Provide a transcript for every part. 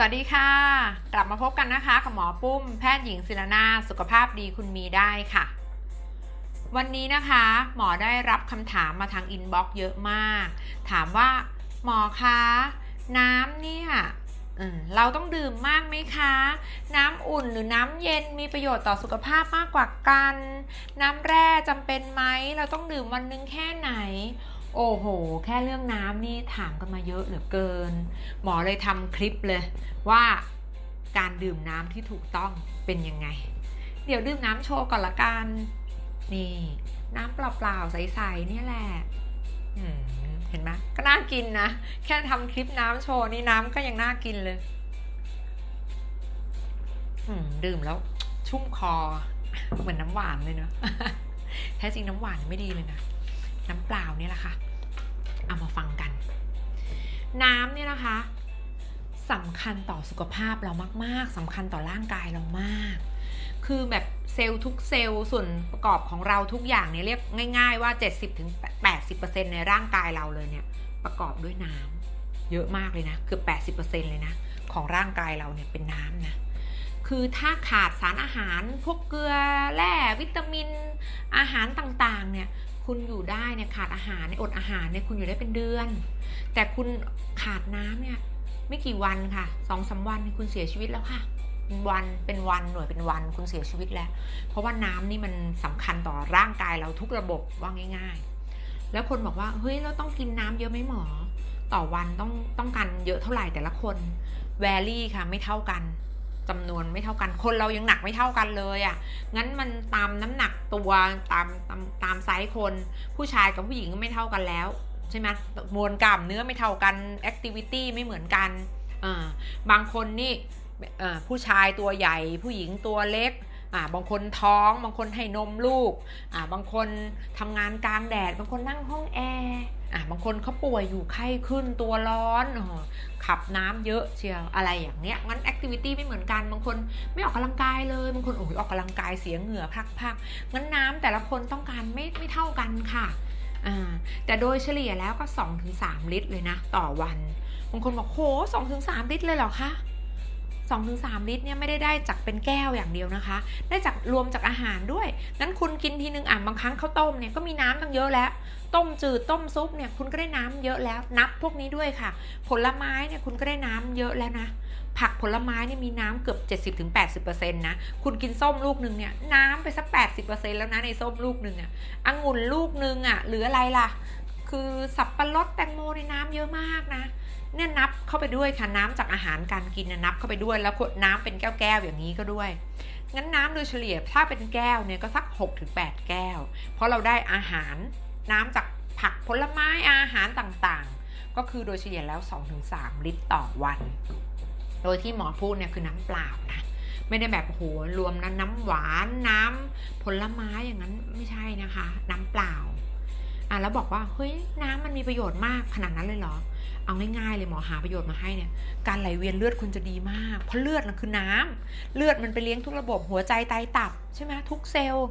สวัสดีค่ะ กลับมาพบกันนะคะกับหมอปุ้มแพทย์หญิงศิรนาสุขภาพดีคุณมีได้ค่ะ วันนี้นะคะ หมอได้รับคำถามมาทางอินบ็อกซ์เยอะมาก ถามว่า หมอคะน้ำเนี่ยเราต้องดื่มมากไหมคะ น้ำอุ่นหรือน้ำเย็นมีประโยชน์ต่อสุขภาพมากกว่ากัน น้ำแร่จำเป็นไหมเราต้องดื่มวันนึงแค่ไหน โอ้โห แค่เรื่องน้ำนี่ถามกันมาเยอะเหลือเกิน หมอเลยทำคลิปเลยว่าการดื่มน้ำที่ถูกต้องเป็นยังไง เดี๋ยวดื่มน้ำโชว์ก่อนละกัน นี่น้ำเปล่าๆใสๆนี่แหละเห็นไหมก็น่ากินนะ แค่ทำคลิปน้ำโชว์นี่น้ำก็ยังน่ากินเลยดื่มแล้วชุ่มคอ เหมือนน้ำหวานเลยเนอะแท้จริงน้ำหวานไม่ดีเลยนะ น้ำเปล่าเนี่ยแหละค่ะ เอามาฟังกัน น้ำเนี่ยนะคะสำคัญต่อสุขภาพเรามาก ๆสำคัญต่อร่างกายเรามาก คือแบบเซลล์ทุกเซลล์ส่วนประกอบของเราทุกอย่างเนี่ยเรียกง่าย ๆ ว่า 70-80%ในร่างกายเราเลยเนี่ยประกอบด้วยน้ำเยอะมากเลยนะเกือบ80%เลยนะของร่างกายเราเนี่ยเป็นน้ำนะคือถ้าขาดสารอาหารพวกเกลือแร่วิตามินอาหารต่างๆเนี่ย คุณอยู่ได้เนี่ยขาดอาหารเนี่ยอดอาหารเนี่ยคุณอยู่ได้เป็นเดือน แต่คุณขาดน้ำเนี่ยไม่กี่วันค่ะสองสาวันคุณเสียชีวิตแล้วค่ะวันเป็นวันหน่วยเป็นวันคุณเสียชีวิตแล้ว เพราะว่าน้ำนี่มันสำคัญต่อร่างกายเราทุกระบบว่าง่าย ๆ แล้วคนบอกว่าเฮ้ยเราต้องกินน้ำเยอะไหมหมอ ต่อวันต้องต้องการเยอะเท่าไหร่แต่ละคนแวรี่ค่ะไม่เท่ากัน จำนวนไม่เท่ากัน คนเรายังหนักไม่เท่ากันเลยอะ่ะ งั้นมันตามน้ำหนักตัวตามตามตามไซส์คน ผู้ชายกับผู้หญิงก็ไม่เท่ากันแล้วใช่ไหมมวลกล้ามเนื้อไม่เท่ากันแอคทิวิตี้ไม่เหมือนกันอ่าบางคนนี่อ่อผู้ชายตัวใหญ่ผู้หญิงตัวเล็ก อ่าบางคนท้อง บางคนให้นมลูกอ่าบางคนทำงานกลางแดด บางคนนั่งห้องแอร์อ่าบางคนเขาป่วยอยู่ไข้ขึ้นตัวร้อนอขับน้ำเยอะเชียวอะไรอย่างเนี้ยงั้นแอคทิวิตี้ไม่เหมือนกันบางคนไม่ออกกำลังกายเลยบางคนโอ้ยออกกำลังกายเสียเหงื่อพักๆงั้นน้ำแต่ละคนต้องการไม่ไม่เท่ากันค่ะอ่าแต่โดยเฉลี่ยแล้วก็ 2-3 ลิตรเลยนะ ต่อวันบางคนบอกโห2-3 ลิตรเลยเหรอคะ 2-3 ลิตรเนี่ยไม่ได้ได้จากเป็นแก้วอย่างเดียวนะคะ ได้จากรวมจากอาหารด้วยงั้นคุณกินทีนึงอะบางครั้งข้าวต้มเนี่ยก็มีน้ำตั้งเยอะแล้ว ต้มจืดต้มซุปเนี่ยคุณก็ได้น้ำเยอะแล้วนับพวกนี้ด้วยค่ะ ผลไม้เนี่ยคุณก็ได้น้ำเยอะแล้วนะผักผลไม้เนี่ยมีน้ำเกือบ 70-80%นะ คุณกินส้มลูกหนึ่งเนี่ยน้ำไปสัก 80%แล้วนะในส้มลูกหนึ่งอะองุ่นลูกหนึ่งอะหรืออะไรล่ะ คือสับปะรดแตงโมในน้ำเยอะมากนะ เนี่ยนับเข้าไปด้วยค่ะน้ำจากอาหารการกินนับเข้าไปด้วยแล้วขวดน้ำเป็นแก้วๆอย่างนี้ก็ด้วยงั้นน้ำโดยเฉลี่ยถ้าเป็นแก้วเนี่ยก็สัก 6-8 แก้ว เพราะเราได้อาหารน้ำจากผักผลไม้อาหารต่างๆ ก็คือโดยเฉลี่ยแล้ว 2-3 ลิตรต่อวัน โดยที่หมอพูดเนี่ยคือน้ำเปล่านะไม่ได้แบบโหรวมนะน้ำหวานน้ำผลไม้อย่างนั้นไม่ใช่นะคะ น้ำเปล่าอะแล้วบอกว่าเฮ้ยน้ำมันมีประโยชน์มากขนาดนั้นเลยเหรอ เอาง่ายๆเลยหมอหาประโยชน์มาให้เนี่ยการไหลเวียนเลือดคุณจะดีมาก เพราะเลือดมันคือน้ำเลือดมันไปเลี้ยงทุกระบบหัวใจไตตับใช่ไหมทุกเซลล์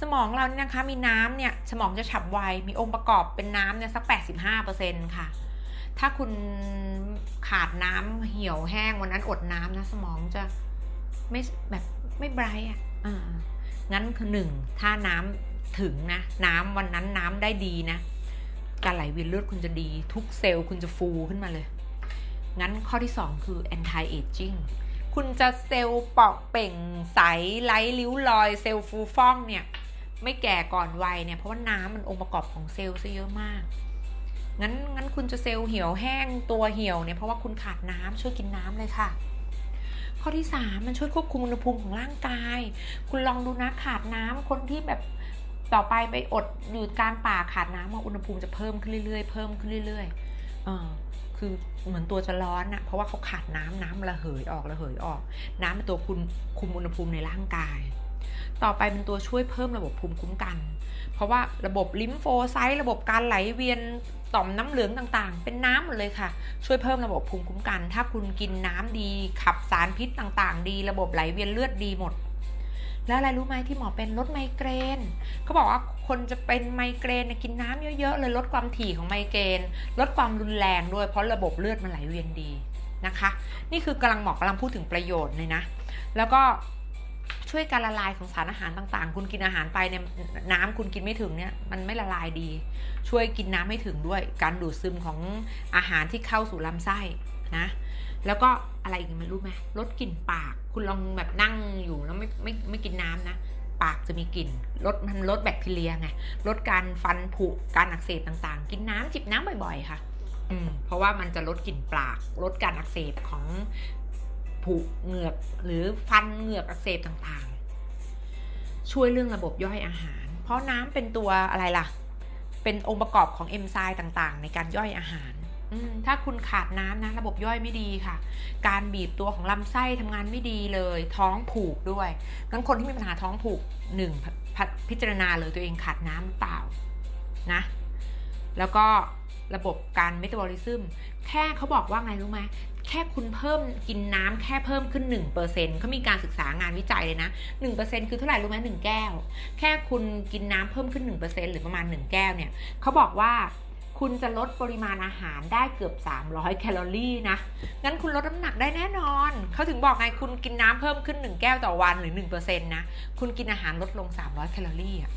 สมองเรานี่นะคะมีน้ำเนี่ยสมองจะฉับไวมีองค์ประกอบเป็นน้ำเนี่ยสัก 85%ค่ะ ถ้าคุณขาดน้ำเหี่ยวแห้งวันนั้นอดน้ำนะสมองจะไม่แบบไม่ไบรท์อะอ่างั้นคือหนึ่งถ้าน้ำถึงนะ น้ำวันนั้นน้ำได้ดีนะ การไหลเวียนเลือดคุณจะดี ทุกเซลล์คุณจะฟูขึ้นมาเลย งั้นข้อที่ 2 คือ anti aging คุณจะเซลล์ปอกเป่งใสไร้ริ้วรอย เซลล์ฟูฟ่องเนี่ย ไม่แก่ก่อนวัยเนี่ย เพราะว่าน้ำมันองค์ประกอบของเซลล์ซะเยอะมาก งั้นงั้นคุณจะเซลล์เหี่ยวแห้งตัวเหี่ยวเนี่ยเพราะว่าคุณขาดน้ำช่วยกินน้ำเลยค่ะข้อที่ 3 มันช่วยควบคุมอุณหภูมิของร่างกาย คุณลองดูนะขาดน้ำคนที่แบบ ต่อไปไปอดอยู่กลางป่าขาดน้ำอุณหภูมิจะเพิ่มขึ้นเรื่อยๆ เพิ่มขึ้นเรื่อยๆเออคือเหมือนตัวจะร้อนอะเพราะว่าเขาขาดน้ำน้ำระเหยออกระเหยออก น้ำเป็นตัวคุณคุมอุณหภูมิในร่างกาย ต่อไปเป็นตัวช่วยเพิ่มระบบภูมิคุ้มกัน เพราะว่าระบบลิมโฟไซต์ระบบการไหลเวียนต่อมน้ำเหลืองต่างๆ เป็นน้ำหมดเลยค่ะ ช่วยเพิ่มระบบภูมิคุ้มกัน ถ้าคุณกินน้ำดีขับสารพิษต่างๆ ดี ระบบไหลเวียนเลือดดีหมด แล้วอะไรรู้ไหมที่หมอเป็นลดไมเกรนเขาบอกว่าคนจะเป็นไมเกรนกินน้ำเยอะๆเลยลดความถี่ของไมเกรน ลดความรุนแรงด้วยเพราะระบบเลือดมันไหลเวียนดีนะคะ นี่คือกำลังหมอกำลังพูดถึงประโยชน์เลยนะ แล้วก็ช่วยการละลายของสารอาหารต่างๆ คุณกินอาหารไปเนี่ยน้ำคุณกินไม่ถึงเนี่ยมันไม่ละลายดี ช่วยกินน้ำให้ถึงด้วย การดูดซึมของอาหารที่เข้าสู่ลำไส้ นะ แล้วก็อะไรอีกมันรู้ไหมลดกลิ่นปาก คุณลองแบบนั่งอยู่แล้วไม่ไม่ไม่กินน้ำนะ ปากจะมีกลิ่นลดมันลดแบคทีเรียไงลดการฟันผุการอักเสบต่างๆ กินน้ำจิบน้ำบ่อยๆ ค่ะ อืมเพราะว่ามันจะลดกลิ่นปาก ลดการอักเสบของผุเหงือกหรือฟันเหงือกอักเสบต่างๆ ช่วยเรื่องระบบย่อยอาหาร เพราะน้ำเป็นตัวอะไรล่ะ เป็นองค์ประกอบของเอนไซม์ต่างๆ ในการย่อยอาหาร ถ้าคุณขาดน้ำนะ ระบบย่อยไม่ดีค่ะ การบีบตัวของลำไส้ทำงานไม่ดีเลย ท้องผูกด้วยงั้นคนที่มีปัญหาท้องผูกหนึ่งพิจารณาเลยตัวเองขาดน้ำเปล่านะ แล้วก็ระบบการเมตาบอลิซึมแค่เขาบอกว่าไงรู้ไหมแค่คุณเพิ่มกินน้ำแค่เพิ่มขึ้น 1%เขามีการศึกษางานวิจัยเลยนะ 1%คือเท่าไหร่รู้ไหมหนึ่งแก้ว แค่คุณกินน้ำเพิ่มขึ้น 1%หรือประมาณ 1 แก้วเนี่ยเขาบอกว่า คุณจะลดปริมาณอาหารได้เกือบ 300 แคลอรี่นะ งั้นคุณลดน้ำหนักได้แน่นอน เขาถึงบอกไงคุณกินน้ำเพิ่มขึ้น 1 แก้วต่อวันหรือ 1%นะ คุณกินอาหารลดลง 300 แคลอรี่อะ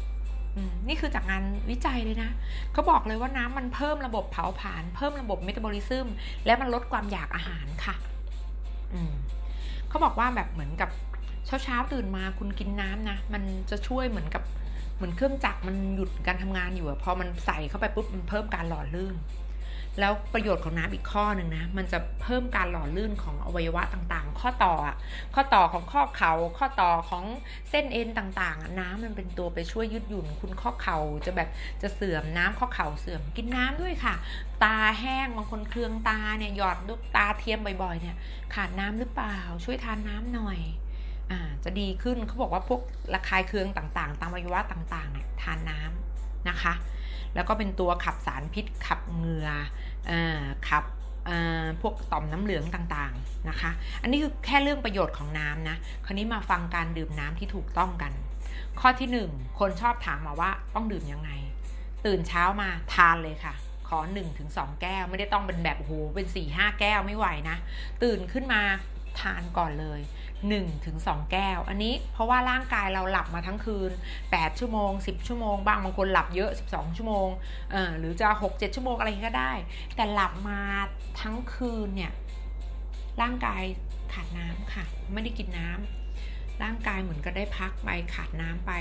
นี่คือจากงานวิจัยเลยนะ เขาบอกเลยว่าน้ำมันเพิ่มระบบเผาผลาญ เพิ่มระบบเมตาบอลิซึม และมันลดความอยากอาหารค่ะอืมเขาบอกว่าแบบเหมือนกับเช้าเช้าตื่นมาคุณกินน้ำนะ มันจะช่วยเหมือนกับ เหมือนเครื่องจักรมันหยุดการทำงานอยู่อะพอมันใส่เข้าไปปุ๊บมันเพิ่มการหล่อลื่น แล้วประโยชน์ของน้ำอีกข้อหนึ่งนะ มันจะเพิ่มการหล่อลื่นของอวัยวะต่างๆ ข้อต่ออะข้อต่อของข้อเขา่าข้อต่อของเส้นเอ็นต่างๆ น้ำมันเป็นตัวไปช่วยยืดหยุ่น คุณข้อเข่าจะแบบจะเสื่อมน้ำข้อเข่าเสื่อมกินน้ำด้วยค่ะ ตาแห้งบางคนเครืองตาเนี่ยหยอดลูกตาเทียมบ่อยๆเนี่ยขาดน้ำหรือเปล่า ช่วยทานน้ำหน่อย จะดีขึ้นเขาบอกว่าพวกระคายเคืองต่างๆ ตามอวัยวะต่างๆเนี่ยทานน้ำนะคะ แล้วก็เป็นตัวขับสารพิษขับเหงื่อขับพวกต่อมน้ำเหลืองต่างๆนะคะ อันนี้คือแค่เรื่องประโยชน์ของน้ำนะ คราวนี้มาฟังการดื่มน้ำที่ถูกต้องกัน ข้อที่ 1 คนชอบถามมาว่าต้องดื่มยังไง ตื่นเช้ามาทานเลยค่ะ ขอ1-2 แก้ว ไม่ได้ต้องเป็นแบบโอ้โหเป็น4-5 แก้วไม่ไหวนะ ตื่นขึ้นมา ทานก่อนเลย1ถึง2แก้ว อันนี้เพราะว่าร่างกายเราหลับมาทั้งคืน 8 ชั่วโมง 10 ชั่วโมง บางบางคนหลับเยอะ 12 ชั่วโมงหรือจะ 6 7 ชั่วโมงอะไรก็ได้ แต่หลับมาทั้งคืนเนี่ยร่างกายขาดน้ำค่ะ ไม่ได้กินน้ำ ร่างกายเหมือนก็ได้พักไปขาดน้ำไป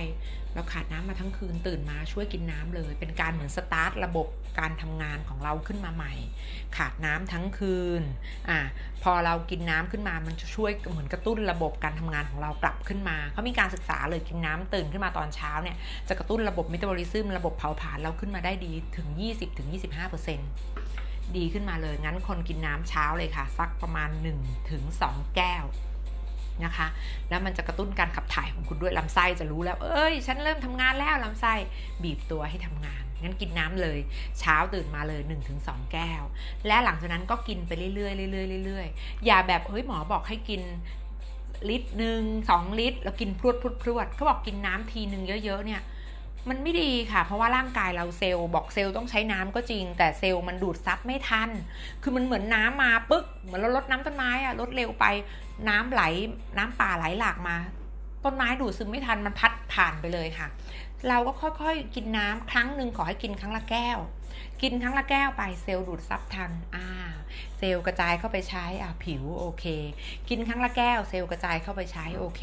เราขาดน้ำมาทั้งคืนตื่นมาช่วยกินน้ำเลย เป็นการเหมือนสตาร์ทระบบการทำงานของเราขึ้นมาใหม่ ขาดน้ำทั้งคืนอ่าพอเรากินน้ำขึ้นมามันจะช่วยเหมือนกระตุ้นระบบการทำงานของเรากลับขึ้นมาเขามีการศึกษาเลยกินน้ำตื่นขึ้นมาตอนเช้าเนี่ยจะกระตุ้นระบบเมตาบอลิซึมระบบเผาผลาญเราขึ้นมาได้ดีถึง 20-25%ดีขึ้นมาเลยงั้นคนกินน้ำเช้าเลยค่ะ สักประมาณ 1-2 แก้ว นะคะ แล้วมันจะกระตุ้นการขับถ่ายของคุณด้วยลำไส้จะรู้แล้ว เอ้ย ฉันเริ่มทำงานแล้วลำไส้บีบตัวให้ทำงาน งั้นกินน้ำเลย เช้าตื่นมาเลย 1-2 แก้ว และหลังจากนั้นก็กินไปเรื่อยๆเรื่อยๆเรื่อยๆอย่าแบบเฮ้ยหมอบอกให้กินลิตรหนึ่งสองลิตร แล้วกินพรวดพรวดพรวดเขาบอกกินน้ำทีหนึ่งเยอะๆเนี่ย มันไม่ดีค่ะ เพราะว่าร่างกายเราเซลล์บอกเซลล์ต้องใช้น้ำก็จริง แต่เซลล์มันดูดซับไม่ทัน คือมันเหมือนน้ำมาปึ๊กเหมือนเราลดน้ำต้นไม้อะลดเร็วไปน้ำไหลน้ำป่าไหลหลากมา ต้นไม้ดูดซึมไม่ทันมันพัดผ่านไปเลยค่ะ เราก็ค่อยๆ กินน้ำครั้งหนึ่งขอให้กินครั้งละแก้ว กินครั้งละแก้วไปเซลล์ดูดซับทันอ่าเซลล์กระจายเข้าไปใช้อ่าผิวโอเค กินครั้งละแก้ว เซลล์กระจายเข้าไปใช้โอเค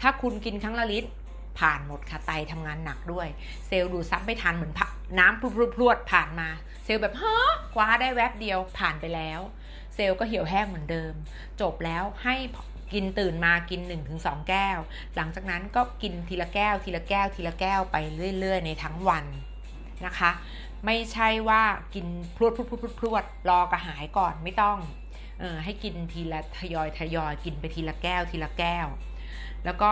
ถ้าคุณกินครั้งละลิตร ผ่านหมดค่ะไตทำงานหนักด้วย เซลล์ดูดซับไม่ทันเหมือนน้ำพรวดผ่านมา เซลล์แบบฮะคว้าได้แวบเดียวผ่านไปแล้ว เซลล์ก็เหี่ยวแห้งเหมือนเดิม จบแล้วให้กินตื่นมากิน 1-2 แก้ว หลังจากนั้นก็กินทีละแก้ว ทีละแก้ว ทีละแก้วไปเรื่อย ๆ ในทั้งวันนะคะ ไม่ใช่ว่ากินพรวดพรวดพรวดพรวดรอกระหายก่อนไม่ต้องออให้กินทีละทยอยทยอยกินไปทีละแก้วทีละแก้ว แล้วก็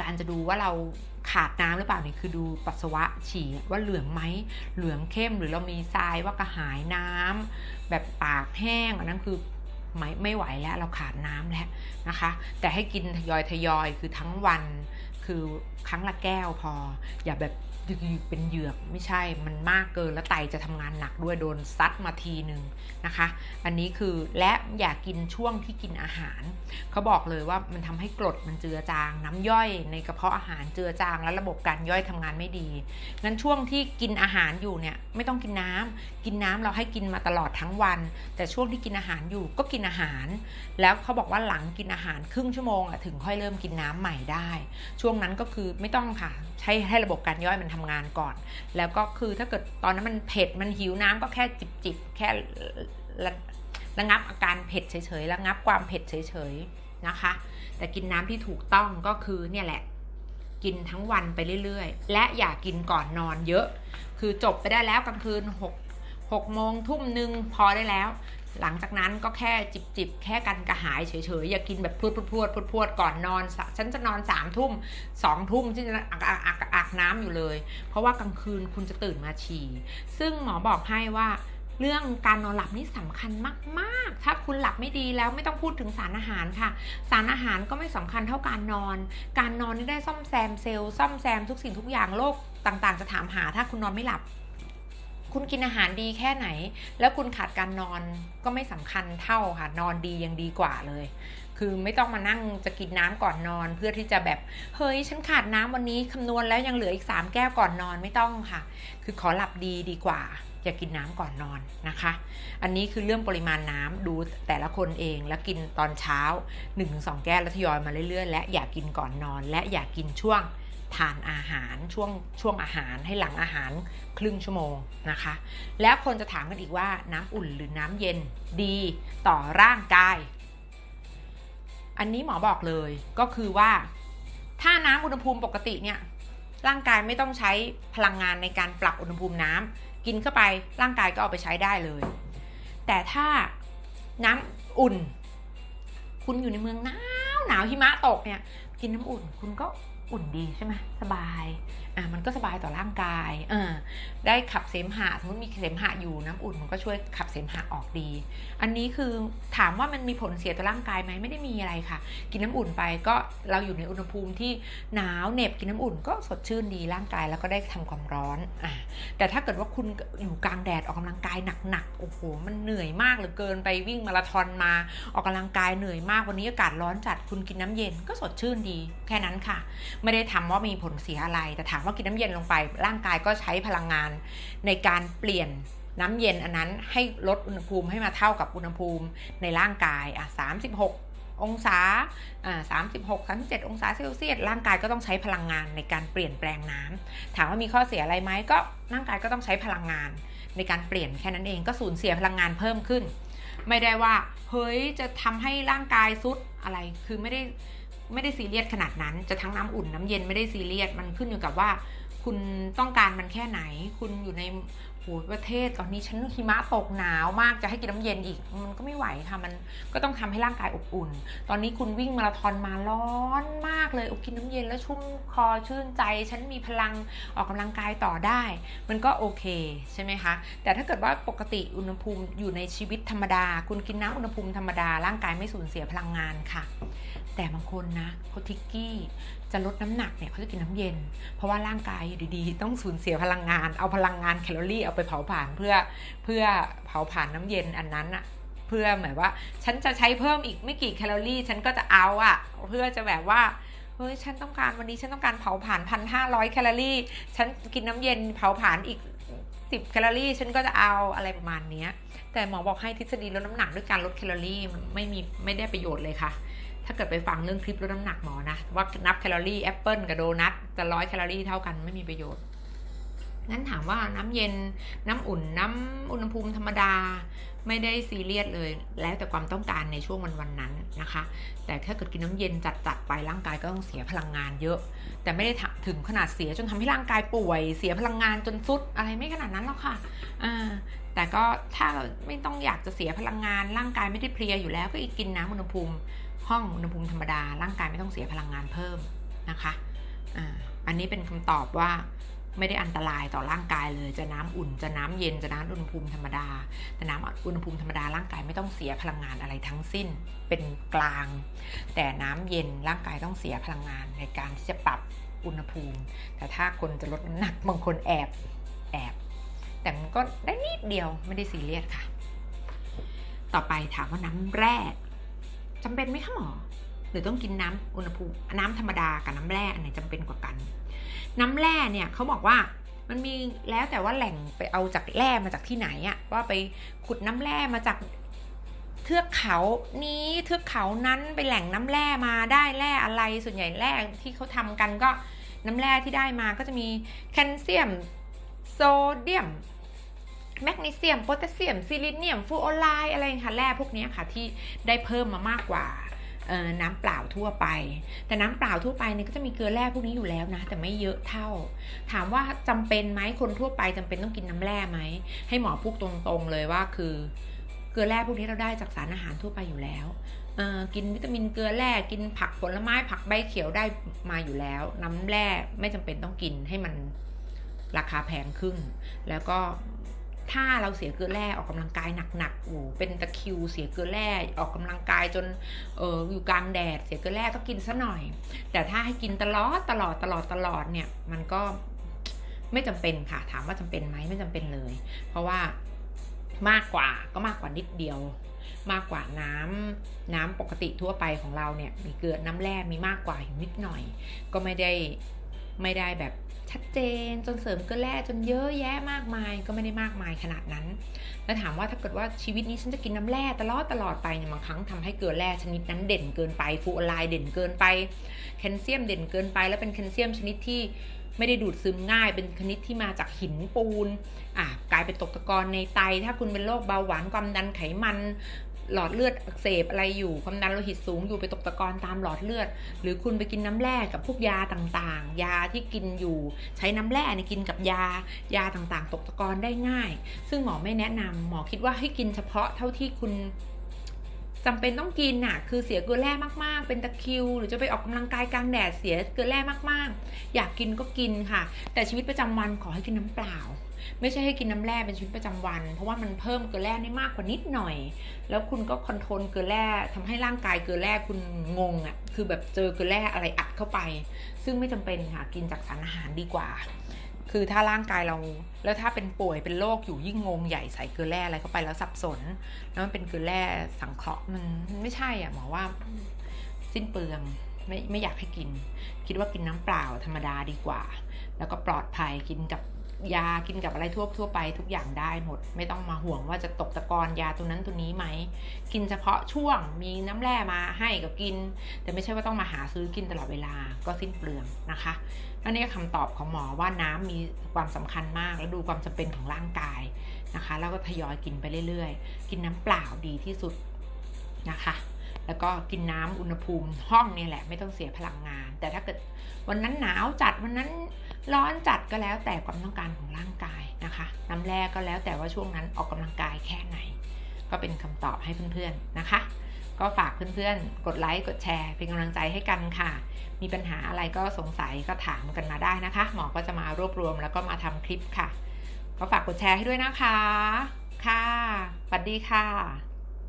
การจะดูว่าเราขาดน้ำหรือเปล่านี่คือดูปัสสาวะฉี่ว่าเหลืองไหมเหลืองเข้มหรือเรามีทรายว่ากระหายน้ำแบบปากแห้งอันนั้นคือไม่ไม่ไหวแล้วเราขาดน้ำแล้วนะคะ แต่ให้กินทยอยทยอยคือทั้งวัน คือครั้งละแก้วพอ อย่าแบบเป็นเหยือกไม่ใช่มันมากเกินแล้วไตจะทำงานหนักด้วยโดนซัดมาทีหนึ่งนะคะ อันนี้คือและอย่ากกินช่วงที่กินอาหาร เขาบอกเลยว่ามันทำให้กรดมันเจือจาง น้ำย่อยในกระเพาะอาหารเจือจาง และระบบการย่อยทำงานไม่ดีงั้นช่วงที่กินอาหารอยู่เนี่ยไม่ต้องกินน้ำกินน้ำเราให้กินมาตลอดทั้งวัน แต่ช่วงที่กินอาหารอยู่ก็กินอาหาร แล้วเขาบอกว่าหลังกินอาหารครึ่งชั่วโมงถึงค่อยเริ่มกินน้ำใหม่ได้ ช่วงนั้นก็คือไม่ต้องค่ะ ใช้ให้ระบบการย่อยมันทำงานก่อน แล้วก็คือถ้าเกิดตอนนั้นมันเผ็ดมันหิวน้ำก็แค่จิบจิบแค่ระงับอาการเผ็ดเฉยๆระงับความเผ็ดเฉยๆนะคะ แต่กินน้ำที่ถูกต้องก็คือเนี่ยแหละ กินทั้งวันไปเรื่อยๆ และอย่ากินก่อนนอนเยอะ คือจบไปได้แล้วกลางคืน6 6โมงทุ่มหนึ่งพอได้แล้ว หลังจากนั้นก็แค่จิบจิบแค่กันกระหายเฉยๆ อย่ากินแบบพรวดพรวดพรวดพรวดก่อนนอน ฉันจะนอนสามทุ่มสองทุ่มที่จะอักอักอักอักน้ำอยู่เลย เพราะว่ากลางคืนคุณจะตื่นมาฉี่ ซึ่งหมอบอกให้ว่าเรื่องการนอนหลับนี่สำคัญมาก ๆ ถ้าคุณหลับไม่ดีแล้วไม่ต้องพูดถึงสารอาหารค่ะ สารอาหารก็ไม่สำคัญเท่าการนอน การนอนนี่ได้ซ่อมแซมเซลล์ซ่อมแซมทุกสิ่งทุกอย่างโรคต่างๆ จะถามหาถ้าคุณนอนไม่หลับ คุณกินอาหารดีแค่ไหน แล้วคุณขาดการนอนก็ไม่สำคัญเท่าค่ะ นอนดียังดีกว่าเลย คือไม่ต้องมานั่งจะกินน้ำก่อนนอน เพื่อที่จะแบบเฮ้ยฉันขาดน้ำวันนี้คำนวณแล้วยังเหลืออีก 3 แก้วก่อนนอนไม่ต้องค่ะ คือขอหลับดีดีกว่าอย่ากินน้ำก่อนนอนนะคะ อันนี้คือเรื่องปริมาณน้ำดูแต่ละคนเองแล้วกินตอนเช้า 1-2 แก้วแล้วทยอยมาเรื่อยๆ และอย่ากินก่อนนอน และอย่ากินช่วง ทานอาหารช่วงช่วงอาหารให้หลังอาหารครึ่งชั่วโมงนะคะ แล้วคนจะถามกันอีกว่าน้ำอุ่นหรือน้ำเย็นดีต่อร่างกาย อันนี้หมอบอกเลยก็คือว่า ถ้าน้ำอุณหภูมิปกติเนี่ยร่างกายไม่ต้องใช้พลังงานในการปรับอุณหภูมิน้ำกินเข้าไปร่างกายก็เอาไปใช้ได้เลย แต่ถ้าน้ำอุ่น คุณอยู่ในเมืองหนาวหนาวหิมะตกเนี่ยกินน้ำอุ่นคุณก็ อุ่นดีใช่ไหมสบาย อะมันก็สบายต่อร่างกายอ่าได้ขับเสมหะสมมติมีเสมหะอยู่น้ำอุ่นมันก็ช่วยขับเสมหะออกดี อันนี้คือถามว่ามันมีผลเสียต่อร่างกายไหมไม่ได้มีอะไรค่ะ กินน้ำอุ่นไปก็เราอยู่ในอุณหภูมิที่หนาวเหน็บกินน้ำอุ่นก็สดชื่นดีร่างกายแล้วก็ได้ทำความร้อนอ่าแต่ถ้าเกิดว่าคุณอยู่กลางแดดออกกำลังกายหนักๆโอ้โหมันเหนื่อยมากเหลือเกินไปวิ่งมาราธอนมาออกกำลังกายเหนื่อยมากวันนี้อากาศร้อนจัดคุณกินน้ำเย็นก็สดชื่นดี แค่นั้นค่ะ ไม่ได้ทำว่ามีผลเสียอะไรแต่ถามว่ากินน้ำเย็นลงไป ร่างกายก็ใช้พลังงานในการเปลี่ยนน้ำเย็นอันนั้นให้ลดอุณหภูมิให้มาเท่ากับอุณหภูมิในร่างกายอะ36องศาอ่า36 37องศาเซลเซียส ร่างกายก็ต้องใช้พลังงานในการเปลี่ยนแปลงน้ำถามว่ามีข้อเสียอะไรไหมก็ร่างกายก็ต้องใช้พลังงานในการเปลี่ยนแค่นั้นเองก็สูญเสียพลังงานเพิ่มขึ้น ไม่ได้ว่า เฮ้ยจะทำให้ร่างกายซุดอะไร คือไม่ได้ ไม่ได้ซีเรียสขนาดนั้น จะทั้งน้ำอุ่นน้ำเย็นไม่ได้ซีเรียส มันขึ้นอยู่กับว่าคุณต้องการมันแค่ไหน คุณอยู่ในโหประเทศตอนนี้ฉันหิมะตกหนาวมากจะให้กินน้ำเย็นอีก มันก็ไม่ไหวค่ะมันก็ต้องทำให้ร่างกายอบอุ่น ตอนนี้คุณวิ่งมาราธอนมาร้อนมากเลยอกินน้ำเย็นแล้วชุ่มคอชื่นใจ ฉันมีพลังออกกำลังกายต่อได้ มันก็โอเคใช่ไหมคะ แต่ถ้าเกิดว่าปกติอุณหภูมิอยู่ในชีวิตธรรมดา คุณกินน้ำอุณหภูมิธรรมดาร่างกายไม่สูญเสียพลังงานค่ะ แต่บางคนนะเขาทิกกี้จะลดน้ำหนักเนี่ยเขาจะกินน้ำเย็น เพราะว่าร่างกายอยู่ดีๆ ต้องสูญเสียพลังงาน เอาพลังงานแคลอรี่เอาไปเผาผลาญเพื่อเพื่อเผาผลาญน้ำเย็นอันนั้นอะเพื่อหมายว่า ฉันจะใช้เพิ่มอีกไม่กี่แคลอรี่ ฉันก็จะเอาอะเพื่อจะแบบว่าเฮ้ยฉันต้องการวันนี้ฉันต้องการเผาผลาญพันห้าร้อยแคลอรี่ ฉันกินน้ำเย็นเผาผลาญอีกสิบแคลอรี่ ฉันก็จะเอาอะไรประมาณนี้แต่หมอบอกให้ทฤษฎีลดน้ำหนักด้วยการลดแคลอรี่ไม่มีไม่ได้ประโยชน์เลยค่ะ ถ้าเกิดไปฟังเรื่องคลิปลดน้ำหนักหมอนะว่านับแคลอรี่แอปเปิลกับโดนัทจะร้อยแคลอรี่เท่ากันไม่มีประโยชน์งั้นถามว่าน้ำเย็นน้ำอุ่นน้ำอุณหภูมิธรรมดาไม่ได้ซีเรียสเลย แล้วแต่ความต้องการในช่วงวันวันนั้นนะคะ แต่ถ้าเกิดกินน้ำเย็นจัดๆไปร่างกายก็ต้องเสียพลังงานเยอะ แต่ไม่ได้ถึงขนาดเสียจนทำให้ร่างกายป่วย เสียพลังงานจนสุดอะไรไม่ขนาดนั้นหรอกค่ะอ่า แต่ก็ถ้าไม่ต้องอยากจะเสียพลังงาน ร่างกายไม่ได้เพลียอยู่แล้ว ก็อีกกินน้ำอุณหภูมิ ห้องอุณหภูมิธรรมดา ร่างกายไม่ต้องเสียพลังงานเพิ่มนะคะอ่าอันนี้เป็นคำตอบว่าไม่ได้อันตรายต่อร่างกายเลย จะน้ำอุ่น จะน้ำเย็น จะน้ำอุณหภูมิธรรมดา แต่น้ำอุณหภูมิธรรมดาร่างกายไม่ต้องเสียพลังงานอะไรทั้งสิ้น เป็นกลาง แต่น้ำเย็นร่างกายต้องเสียพลังงานในการที่จะปรับอุณหภูมิ แต่ถ้าคนจะลดน้ำหนักบางคนแอบแอบ แต่มันก็ได้นิดเดียวไม่ได้ซีเรียสค่ะ ต่อไปถามว่าน้ำแร่จำเป็นไหมคะหมอ หรือต้องกินน้ำอุณหภูมิน้ำธรรมดากับน้ำแร่อันไหนจำเป็นกว่ากัน น้ำแร่เนี่ยเขาบอกว่ามันมีแล้วแต่ว่าแหล่งไปเอาจากแร่มาจากที่ไหนอะว่าไปขุดน้ำแร่มาจากเทือกเขานี้เทือกเขานั้นไปแหล่งน้ำแร่มาได้แร่อะไรส่วนใหญ่แร่ที่เขาทำกันก็น้ำแร่ที่ได้มาก็จะมีแคลเซียม โซเดียมแมกนีเซียมโพแทสเซียมซิลิเนียมฟูโอไลด์อะไรค่ะแร่พวกนี้ค่ะที่ได้เพิ่มมามากกว่าน้ำเปล่าทั่วไป แต่น้ำเปล่าทั่วไปเนี่ยก็จะมีเกลือแร่พวกนี้อยู่แล้วนะ แต่ไม่เยอะเท่า ถามว่าจำเป็นไหมคนทั่วไปจำเป็นต้องกินน้ำแร่ไหม ให้หมอพูดตรงๆเลยว่าคือเกลือแร่พวกนี้เราได้จากสารอาหารทั่วไปอยู่แล้ว กินวิตามินเกลือแร่กินผักผลไม้ผักใบเขียวได้มาอยู่แล้ว น้ำแร่ไม่จำเป็นต้องกินให้มัน ราคาแพงขึ้น แล้วก็ถ้าเราเสียเกลือแร่ออกกำลังกายหนักๆโอ้เป็นตะคิว เสียเกลือแร่ออกกำลังกายจนเอออยู่กลางแดด เสียเกลือแร่ก็กินซะหน่อย แต่ถ้าให้กินตลอดตลอดตลอดตลอดเนี่ยมันก็ไม่จำเป็นค่ะ ถามว่าจำเป็นไหมไม่จำเป็นเลย เพราะว่ามากกว่าก็มากกว่านิดเดียว มากกว่าน้ำน้ำปกติทั่วไปของเราเนี่ยมีเกลือน้ำแร่มีมากกว่าอยู่นิดหน่อย ก็ไม่ได้ ไม่ได้แบบชัดเจนจนเสริมเกลือแร่จนเยอะแยะมากมายก็ไม่ได้มากมายขนาดนั้น แล้วถามว่าถ้าเกิดว่าชีวิตนี้ฉันจะกินน้ำแร่ตลอดตลอดไปเนี่ยบางครั้งทำให้เกลือแร่ชนิดนั้นเด่นเกินไปฟูออไลน์เด่นเกินไป แคลเซียมเด่นเกินไป แล้วเป็นแคลเซียมชนิดที่ไม่ได้ดูดซึมง่ายเป็นชนิดที่มาจากหินปูนอะกลายเป็นตกตะกอนในไต ถ้าคุณเป็นโรคเบาหวานความดันไขมัน หลอดเลือดอักเสบอะไรอยู่ความดันโลหิตสูงอยู่ไปตกตะกอนตามหลอดเลือด หรือคุณไปกินน้ำแร่กับพวกยาต่างๆ ยาที่กินอยู่ใช้น้ำแร่ในกินกับยายาต่างๆ ตกตะกอนได้ง่าย ซึ่งหมอไม่แนะนำหมอคิดว่าให้กินเฉพาะเท่าที่คุณ จำเป็นต้องกินน่ะคือเสียเกลือแร่มากๆ เป็นตะคิว หรือจะไปออกกำลังกายกลางแดดเสียเกลือแร่มากๆ อยากกินก็กินค่ะ แต่ชีวิตประจำวันขอให้กินน้ำเปล่า ไม่ใช่ให้กินน้ำแร่เป็นชีวิตประจำวัน เพราะว่ามันเพิ่มเกลือแร่ได้มากกว่านิดหน่อย แล้วคุณก็คอนโทรลเกลือแร่ทำให้ร่างกายเกลือแร่คุณงงอะ่ะคือแบบเจอเกลือแร่อะไรอัดเข้าไป ซึ่งไม่จำเป็นค่ะกินจากสารอาหารดีกว่า คือถ้าร่างกายเรา แล้วถ้าเป็นป่วยเป็นโรคอยู่ยิ่งงงใหญ่ใส่เกลือแร่อะไรเข้าไปแล้วสับสน แล้วมันเป็นเกลือแร่สังเคราะห์มันไม่ใช่อะหมอว่าสิ้นเปลืองไม่ไม่อยากให้กิน คิดว่ากินน้ำเปล่าธรรมดาดีกว่า แล้วก็ปลอดภัยกินกับยากินกับอะไรทั่วทั่วไปทุกอย่างได้หมด ไม่ต้องมาห่วงว่าจะตกตะกอนยาตัวนั้นตัวนี้ไหม กินเฉพาะช่วงมีน้ำแร่มาให้ก็กิน แต่ไม่ใช่ว่าต้องมาหาซื้อกินตลอดเวลาก็สิ้นเปลืองนะคะ อันนี้คำตอบของหมอว่าน้ำมีความสำคัญมาก แล้วดูความจำเป็นของร่างกายนะคะ แล้วก็ทยอยกินไปเรื่อยๆ กินน้ำเปล่าดีที่สุดนะคะ แล้วก็กินน้ำอุณหภูมิห้องนี่แหละ ไม่ต้องเสียพลังงาน แต่ถ้าเกิดวันนั้นหนาวจัดวันนั้นร้อนจัดก็แล้วแต่ความต้องการของร่างกายนะคะ น้ำแร่ก็แล้วแต่ว่าช่วงนั้นออกกำลังกายแค่ไหน ก็เป็นคำตอบให้เพื่อนๆนะคะ ก็ฝากเพื่อนๆ กดไลค์ กดแชร์ เป็นกำลังใจให้กันค่ะ มีปัญหาอะไรก็สงสัยก็ถามกันมาได้นะคะ หมอก็จะมารวบรวมแล้วก็มาทำคลิปค่ะ ก็ฝากกดแชร์ให้ด้วยนะคะ ค่ะสวัสดีค่ะ